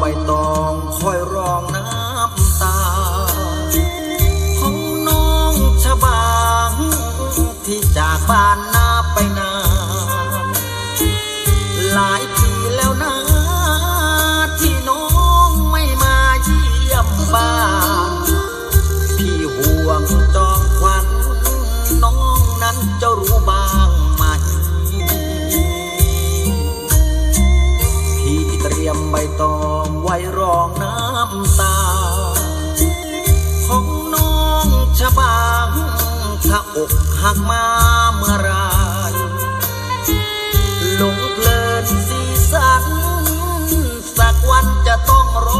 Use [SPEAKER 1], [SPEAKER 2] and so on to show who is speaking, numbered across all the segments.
[SPEAKER 1] ใบ ว้รองน้ำตา ของน้องชะบางถ้าอกหักมาเมื่อไหรหลงเพลินสีสัน สักวันจะต้องร้อ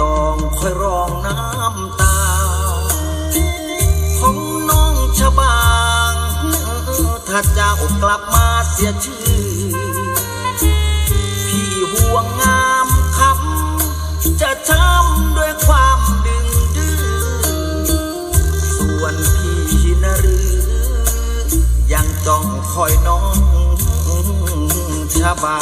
[SPEAKER 1] ตองคอยร้องน้ำตา ของน้องชะบางถ้าเจ้ากลับมาเสียชื่อ พี่ห่วงงามคำจะช้ำด้วยความดึงดื้อส่วนพี่นรือยังจ้องคอยน้องชะบา